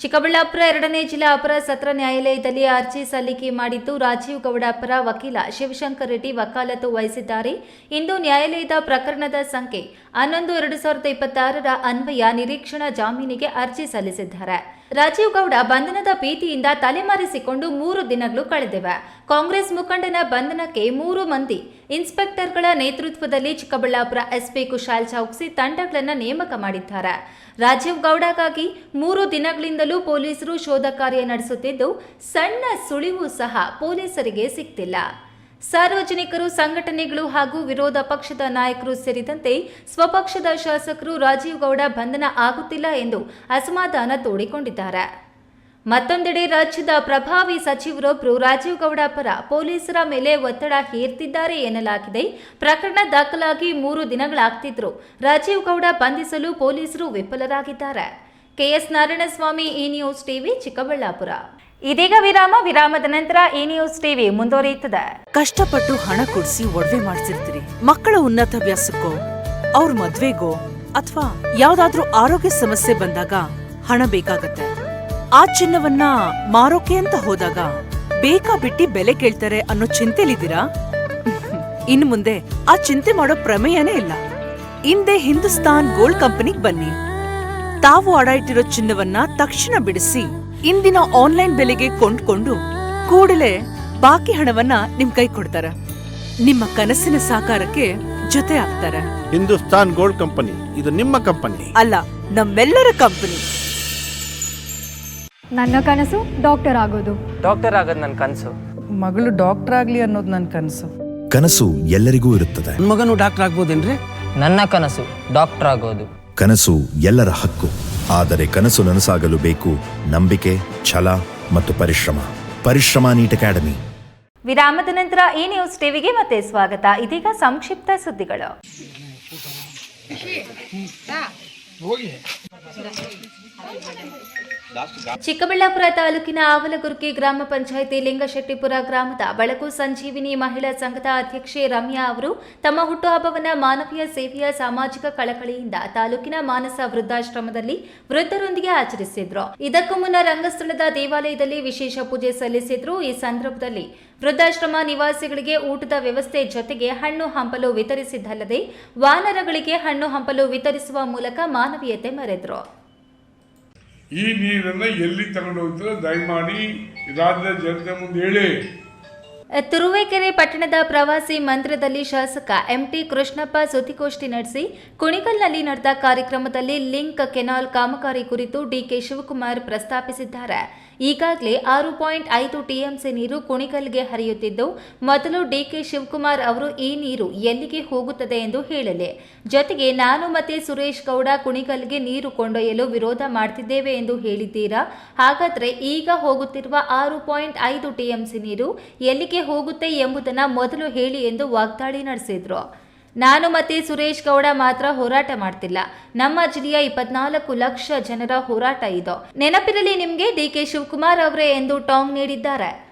ಚಿಕ್ಕಬಳ್ಳಾಪುರ ಎರಡನೇ ಜಿಲ್ಲಾ ಅಪರ ಸತ್ರ ನ್ಯಾಯಾಲಯದಲ್ಲಿ ಅರ್ಜಿ ಸಲ್ಲಿಕೆ ಮಾಡಿದ್ದು ರಾಜೀವ್ ಗೌಡ ಪರ ವಕೀಲ ಶಿವಶಂಕರ್ ರೆಡ್ಡಿ ವಕಾಲತ್ತು ವಹಿಸಿದ್ದಾರೆ. ಇಂದು ನ್ಯಾಯಾಲಯದ ಪ್ರಕರಣದ ಸಂಖ್ಯೆ ಹನ್ನೊಂದು, ಎರಡು ಸಾವಿರದ ಇಪ್ಪತ್ತಾರರ ಅನ್ವಯ ನಿರೀಕ್ಷಣಾ ಜಾಮೀನಿಗೆ ಅರ್ಜಿ ಸಲ್ಲಿಸಿದ್ದಾರೆ. ರಾಜೀವ್ ಗೌಡ ಬಂಧನದ ಭೀತಿಯಿಂದ ತಲೆಮರೆಸಿಕೊಂಡು ಮೂರು ದಿನಗಳು ಕಳೆದಿವೆ. ಕಾಂಗ್ರೆಸ್ ಮುಖಂಡನ ಬಂಧನಕ್ಕೆ ಮೂರು ಮಂದಿ. ಇನ್ಸ್ಪೆಕ್ಟರ್ಗಳ ನೇತೃತ್ವದಲ್ಲಿ ಚಿಕ್ಕಬಳ್ಳಾಪುರ ಎಸ್ಪಿ ಕುಶಾಲ್ ಚೌಕ್ಸಿ ತಂಡಗಳನ್ನು ನೇಮಕ ಮಾಡಿದ್ದಾರೆ. ರಾಜೀವ್ ಗೌಡಗಾಗಿ ಮೂರು ದಿನಗಳಿಂದಲೂ ಪೊಲೀಸರು ಶೋಧ ಕಾರ್ಯ ನಡೆಸುತ್ತಿದ್ದು, ಸಣ್ಣ ಸುಳಿವು ಸಹ ಪೊಲೀಸರಿಗೆ ಸಿಗ್ತಿಲ್ಲ ಸಾರ್ವಜನಿಕರು, ಸಂಘಟನೆಗಳು ಹಾಗೂ ವಿರೋಧ ಪಕ್ಷದ ನಾಯಕರು ಸೇರಿದಂತೆ ಸ್ವಪಕ್ಷದ ಶಾಸಕರು ರಾಜೀವ್ ಗೌಡ ಬಂಧನ ಆಗುತ್ತಿಲ್ಲ ಎಂದು ಅಸಮಾಧಾನ ತೋಡಿಕೊಂಡಿದ್ದಾರೆ. ಮತ್ತೊಂದೆಡೆ ರಾಜ್ಯದ ಪ್ರಭಾವಿ ಸಚಿವರೊಬ್ಬರು ರಾಜೀವ್ ಗೌಡ ಪರ ಪೊಲೀಸರ ಮೇಲೆ ಒತ್ತಡ ಹೇರ್ತಿದ್ದಾರೆ ಎನ್ನಲಾಗಿದೆ. ಪ್ರಕರಣ ದಾಖಲಾಗಿ ಮೂರು ದಿನಗಳಾಗ್ತಿದ್ರು. ರಾಜೀವ್ ಗೌಡ ಬಂಧಿಸಲು ಪೊಲೀಸರು ವಿಫಲರಾಗಿದ್ದಾರೆ. KS Narayanaswamy E news TV Chikkaballapura. ಇದೀಗ ವಿರಾಮ ವಿರಾಮದ ನಂತರ ಈ ನ್ಯೂಸ್ ಟಿವಿ ಮುಂದುವರಿಯುತ್ತದೆ. ಕಷ್ಟಪಟ್ಟು ಹಣ ಕೊಡಿಸಿ ಒಡವೆ ಮಾಡಿಸಿರ್ತೀರಿ ಮಕ್ಕಳ ಉನ್ನತ ವ್ಯಾಸಕ್ಕೋ ಅವ್ರ ಮದ್ವೆಗೋ ಅಥವಾ ಯಾವ್ದಾದ್ರೂ ಆರೋಗ್ಯ ಸಮಸ್ಯೆ ಬಂದಾಗ ಹಣ ಬೇಕಾಗತ್ತೆ. ಆ ಚಿನ್ನವನ್ನ ಮಾರೋಕೆ ಅಂತ ಹೋದಾಗ ಬೇಕಾ ಬಿಟ್ಟಿ ಬೆಲೆ ಕೇಳ್ತಾರೆ ಅನ್ನೋ ಚಿಂತೆಲಿದ್ದೀರಾ? ಇನ್ ಮುಂದೆ ಆ ಚಿಂತೆ ಮಾಡೋ ಪ್ರಮೇಯನೇ ಇಲ್ಲ. ಹಿಂದೆ ಹಿಂದೂಸ್ತಾನ್ ಗೋಲ್ಡ್ ಕಂಪನಿಗ್ ಬನ್ನಿ. ತಾವು ಅಡ ಇಟ್ಟಿರೋ ಚಿನ್ನವನ್ನ ತಕ್ಷಣ ಬಿಡಿಸಿ ಇಂದಿನ ಆನ್ಲೈನ್ ಬೆಲೆಗೆ ಕೊಂಡ್ಕೊಂಡು ಕೂಡಲೇ ಬಾಕಿ ಹಣವನ್ನ ನಿಮ್ ಕೈ ಕೊಡ್ತಾರ. ನಿಮ್ಮ ಕನಸಿನ ಸಾಕಾರಕ್ಕೆ ಜೊತೆ ಆಗ್ತಾರೆ. ಹಿಂದೂಸ್ತಾನ್ ಗೋಲ್ಡ್ ಕಂಪನಿ ಇದು ನಿಮ್ಮ ಕಂಪನಿ. ಅಲ್ಲ ನಮ್ಮೆಲ್ಲರ ಕಂಪನಿ. ನನ್ನ ಕನಸು ಡಾಕ್ಟರ್ ಆಗೋದು. ಡಾಕ್ಟರ್ ಆಗೋದು ನನ್ನ ಕನಸು. ಮಗಳು ಡಾಕ್ಟರ್ ಆಗ್ಲಿ ಅನ್ನೋದು ನನ್ನ ಕನಸು. ಕನಸು ಎಲ್ಲರಿಗೂ ಇರುತ್ತದೆ. ಮಗನು ಡಾಕ್ಟರ್ ಆಗ್ಬೋದೇನ್ರಿ? ನನ್ನ ಕನಸು ಡಾಕ್ಟರ್ ಆಗೋದು. ಕನಸು ಎಲ್ಲರ ಹಕ್ಕು ಆದರೆ ಕನಸು ನನಸಾಗಲು ಬೇಕು ನಂಬಿಕೆ ಛಲ ಮತ್ತು ಪರಿಶ್ರಮ ಪರಿಶ್ರಮ ನೀಟ್ ಅಕಾಡೆಮಿ ವಿರಾಮದ ನಂತರ ಈ ನ್ಯೂಸ್ ಟಿವಿಗೆ ಮತ್ತೆ ಸ್ವಾಗತ ಇದೀಗ ಸಂಕ್ಷಿಪ್ತ ಸುದ್ದಿಗಳು ಚಿಕ್ಕಬಳ್ಳಾಪುರ ತಾಲೂಕಿನ ಆವಲಗುರ್ಕಿ ಗ್ರಾಮ ಪಂಚಾಯಿತಿ ಲಿಂಗಶೆಟ್ಟಿಪುರ ಗ್ರಾಮದ ಬಳಕು ಸಂಜೀವಿನಿ ಮಹಿಳಾ ಸಂಘದ ಅಧ್ಯಕ್ಷೆ ರಮ್ಯಾ ಅವರು ತಮ್ಮ ಹುಟ್ಟುಹಬ್ಬವನ್ನು ಮಾನವೀಯ ಸೇವೆಯ ಸಾಮಾಜಿಕ ಕಳಕಳಿಯಿಂದ ತಾಲೂಕಿನ ಮಾನಸ ವೃದ್ಧಾಶ್ರಮದಲ್ಲಿ ವೃದ್ಧರೊಂದಿಗೆ ಆಚರಿಸಿದ್ರು. ಇದಕ್ಕೂ ಮುನ್ನ ರಂಗಸ್ಥಳದ ದೇವಾಲಯದಲ್ಲಿ ವಿಶೇಷ ಪೂಜೆ ಸಲ್ಲಿಸಿದ್ರು. ಈ ಸಂದರ್ಭದಲ್ಲಿ ವೃದ್ಧಾಶ್ರಮ ನಿವಾಸಿಗಳಿಗೆ ಊಟದ ವ್ಯವಸ್ಥೆ ಜೊತೆಗೆ ಹಣ್ಣು ಹಂಪಲು ವಿತರಿಸಿದ್ದಲ್ಲದೆ ವಾನರಗಳಿಗೆ ಹಣ್ಣು ಹಂಪಲು ವಿತರಿಸುವ ಮೂಲಕ ಮಾನವೀಯತೆ ಮೆರೆದ್ರು. ಈ ನೀರನ್ನ ಎಲ್ಲಿ ತಗೊಂಡು ಹೋಗ್ತಾರೆ ದಯಮಾಡಿ ರಾಜ್ಯದ ಜನತೆ ಮುಂದೆ ಹೇಳಿ. ತುರುವೇಕೆರೆ ಪಟ್ಟಣದ ಪ್ರವಾಸಿ ಮಂದಿರದಲ್ಲಿ ಶಾಸಕ ಎಂಟಿ ಕೃಷ್ಣಪ್ಪ ಸುದ್ದಿಗೋಷ್ಠಿ ನಡೆಸಿ ಕುಣಿಗಲ್ನಲ್ಲಿ ನಡೆದ ಕಾರ್ಯಕ್ರಮದಲ್ಲಿ ಲಿಂಕ್ ಕೆನಾಲ್ ಕಾಮಗಾರಿ ಕುರಿತು ಡಿಕೆ ಶಿವಕುಮಾರ್ ಪ್ರಸ್ತಾಪಿಸಿದ್ದಾರೆ. ಈಗಾಗಲೇ ಆರು ಪಾಯಿಂಟ್ ಐದು ಟಿಎಂಸಿ ನೀರು ಕುಣಿಕಲ್ಗೆ ಹರಿಯುತ್ತಿದ್ದು, ಮೊದಲು ಡಿಕೆ ಶಿವಕುಮಾರ್ ಅವರು ಈ ನೀರು ಎಲ್ಲಿಗೆ ಹೋಗುತ್ತದೆ ಎಂದು ಹೇಳಲೆ. ಜೊತೆಗೆ ನಾನು ಮತ್ತೆ ಸುರೇಶ್ ಗೌಡ ಕುಣಿಕಲ್ಗೆ ನೀರು ಕೊಂಡೊಯ್ಯಲು ವಿರೋಧ ಮಾಡ್ತಿದ್ದೇವೆ ಎಂದು ಹೇಳಿದ್ದೀರಾ? ಹಾಗಾದರೆ ಈಗ ಹೋಗುತ್ತಿರುವ ಆರು ಪಾಯಿಂಟ್ ಐದು ಟಿಎಂಸಿ ನೀರು ಎಲ್ಲಿಗೆ ಹೋಗುತ್ತೆ ಎಂಬುದನ್ನು ಮೊದಲು ಹೇಳಿ ಎಂದು ವಾಗ್ದಾಳಿ ನಡೆಸಿದ್ರು. ನಾನು ಮತ್ತೆ ಸುರೇಶ್ ಗೌಡ ಮಾತ್ರ ಹೋರಾಟ ಮಾಡ್ತಿಲ್ಲ. ನಮ್ಮ ಜಿಲ್ಲೆಯ ಇಪ್ಪತ್ನಾಲ್ಕು ಲಕ್ಷ ಜನರ ಹೋರಾಟ ಇದು. ನೆನಪಿರಲಿ ನಿಮಗೆ ಡಿ ಕೆ ಶಿವಕುಮಾರ್ ಅವರೇ ಎಂದು ಟಾಂಗ್ ನೀಡಿದ್ದಾರೆ.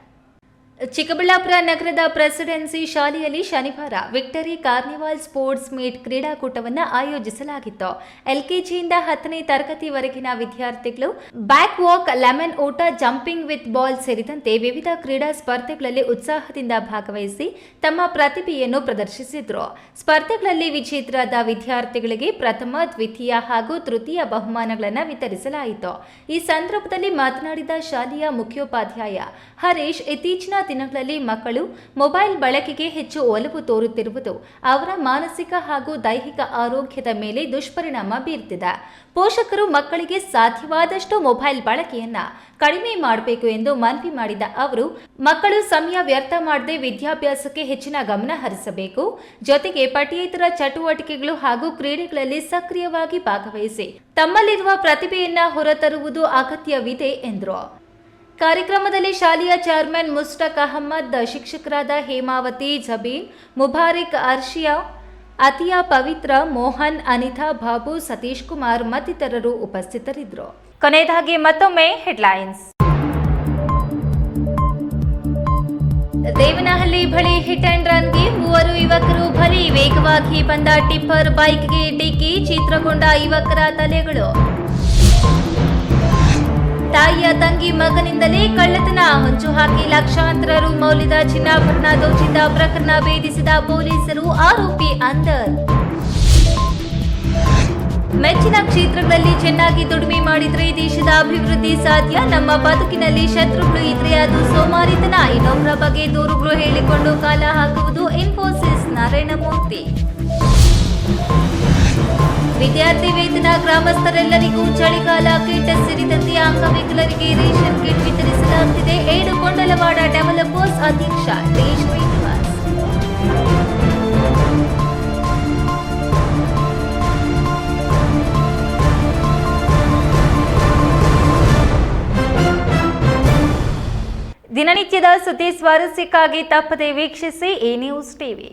ಚಿಕ್ಕಬಳ್ಳಾಪುರ ನಗರದ ಪ್ರೆಸಿಡೆನ್ಸಿ ಶಾಲೆಯಲ್ಲಿ ಶನಿವಾರ ವಿಕ್ಟರಿ ಕಾರ್ನಿವಾಲ್ ಸ್ಪೋರ್ಟ್ಸ್ ಮೀಟ್ ಕ್ರೀಡಾಕೂಟವನ್ನು ಆಯೋಜಿಸಲಾಗಿತ್ತು. ಎಲ್ಕೆಜಿಯಿಂದ ಹತ್ತನೇ ತರಗತಿವರೆಗಿನ ವಿದ್ಯಾರ್ಥಿಗಳು ಬ್ಯಾಕ್ ವಾಕ್ ಲೆಮನ್ ಓಟ, ಜಂಪಿಂಗ್ ವಿತ್ ಬಾಲ್ ಸೇರಿದಂತೆ ವಿವಿಧ ಕ್ರೀಡಾ ಸ್ಪರ್ಧೆಗಳಲ್ಲಿ ಉತ್ಸಾಹದಿಂದ ಭಾಗವಹಿಸಿ ತಮ್ಮ ಪ್ರತಿಭೆಯನ್ನು ಪ್ರದರ್ಶಿಸಿದ್ರು. ಸ್ಪರ್ಧೆಗಳಲ್ಲಿ ವಿಜೇತರಾದ ವಿದ್ಯಾರ್ಥಿಗಳಿಗೆ ಪ್ರಥಮ, ದ್ವಿತೀಯ ಹಾಗೂ ತೃತೀಯ ಬಹುಮಾನಗಳನ್ನು ವಿತರಿಸಲಾಯಿತು. ಈ ಸಂದರ್ಭದಲ್ಲಿ ಮಾತನಾಡಿದ ಶಾಲೆಯ ಮುಖ್ಯೋಪಾಧ್ಯಾಯ ಹರೀಶ್, ಇತ್ತೀಚಿನ ದಿನಗಳಲ್ಲಿ ಮಕ್ಕಳು ಮೊಬೈಲ್ ಬಳಕೆಗೆ ಹೆಚ್ಚು ಒಲವು ತೋರುತ್ತಿರುವುದು, ಅವರ ಮಾನಸಿಕ ಹಾಗೂ ದೈಹಿಕ ಆರೋಗ್ಯದ ಮೇಲೆ ದುಷ್ಪರಿಣಾಮ ಬೀರ್ತಿದೆ. ಪೋಷಕರು ಮಕ್ಕಳಿಗೆ ಸಾಧ್ಯವಾದಷ್ಟು ಮೊಬೈಲ್ ಬಳಕೆಯನ್ನ ಕಡಿಮೆ ಮಾಡಬೇಕು ಎಂದು ಮನವಿ ಮಾಡಿದ ಅವರು, ಮಕ್ಕಳು ಸಮಯ ವ್ಯರ್ಥ ಮಾಡದೆ ವಿದ್ಯಾಭ್ಯಾಸಕ್ಕೆ ಹೆಚ್ಚಿನ ಗಮನ ಹರಿಸಬೇಕು. ಜೊತೆಗೆ ಪಠ್ಯೇತರ ಚಟುವಟಿಕೆಗಳು ಹಾಗೂ ಕ್ರೀಡೆಗಳಲ್ಲಿ ಸಕ್ರಿಯವಾಗಿ ಭಾಗವಹಿಸಿ ತಮ್ಮಲ್ಲಿರುವ ಪ್ರತಿಭೆಯನ್ನ ಹೊರತರುವುದು ಅಗತ್ಯವಿದೆ ಎಂದರು. ಕಾರ್ಯಕ್ರಮದಲ್ಲಿ ಶಾಲೆಯ ಚೇರ್ಮನ್ ಮುಸ್ತಕ್ ಅಹಮ್ಮದ್ ಶಿಕ್ಷಕರಾದ ಹೇಮಾವತಿ ಜಬೀನ್ ಮುಬಾರಿಕ್ ಅರ್ಷಿಯಾ, ಅತಿಯಾ ಪವಿತ್ರ, ಮೋಹನ್, ಅನಿತಾ, ಬಾಬು, ಸತೀಶ್ ಕುಮಾರ್ ಮತ್ತಿತರರು ಉಪಸ್ಥಿತರಿದ್ದರು. ಕೊನೆಯದಾಗಿ ಮತ್ತೊಮ್ಮೆ ಹೆಡ್ಲೈನ್ಸ್. ದೇವನಹಳ್ಳಿ ಬಳಿ ಹಿಟ್ ಅಂಡ್ ರನ್ಗೆ ಮೂವರು ಯುವಕರು ಬಲಿ, ವೇಗವಾಗಿ ಬಂದ ಟಿಪ್ಪರ್ ಬೈಕ್ಗೆ ಡಿಕ್ಕಿ, ಚಿತ್ರಗೊಂಡ ಯುವಕರ ತಲೆಗಳು. ತಾಯಿಯ ತಂಗಿ ಮಗನಿಂದಲೇ ಕಳ್ಳತನ. ಹೊಂಚು ಹಾಕಿ ಲಕ್ಷಾಂತರ ರು ಮೌಲ್ಯದ ಚಿನ್ನಾಭರಣ ದೋಚಿದ್ದ ಪ್ರಕರಣ ಭೇದಿಸಿದ ಪೊಲೀಸರು ಆರೋಪಿ ಅಂದರ್ ಮೆಚ್ಚಿನ ಕ್ಷೇತ್ರಗಳಲ್ಲಿ ಚೆನ್ನಾಗಿ ದುಡಿಮೆ ಮಾಡಿದರೆ ದೇಶದ ಅಭಿವೃದ್ಧಿ ಸಾಧ್ಯ. ನಮ್ಮ ಬದುಕಿನಲ್ಲಿ ಶತ್ರುಗಳು ಇದ್ರೆ ಅದು ಸೋಮಾರಿತನ. ಇನ್ನೊಬ್ಬರ ಬಗ್ಗೆ ದೂರುಗಳು ಹೇಳಿಕೊಂಡು ಕಾಲ ಹಾಕುವುದು ಇನ್ಫೋಸಿಸ್ ನಾರಾಯಣಮೂರ್ತಿ. ವಿದ್ಯಾರ್ಥಿ ವೇತನ ಗ್ರಾಮಸ್ಥರೆಲ್ಲರಿಗೂ ಚಳಿಗಾಲ ಕಿಟ್ ಸೇರಿದಂತೆ ಅಂಗವಿಕಲರಿಗೆ ರೇಷನ್ ಕಿಟ್ ವಿತರಿಸಲಾಗುತ್ತಿದೆ. ಏಳು ಕೊಂಡಲವಾಡ ಡೆವಲಪರ್ಸ್ ಅಧ್ಯಕ್ಷ ರೇಷ್ಮೆ ದಿನನಿತ್ಯದ ಸುದ್ದಿ ಸ್ವಾರಸ್ಯಕ್ಕಾಗಿ ತಪ್ಪದೆ ವೀಕ್ಷಿಸಿ ಈ ನ್ಯೂಸ್ ಟಿವಿ.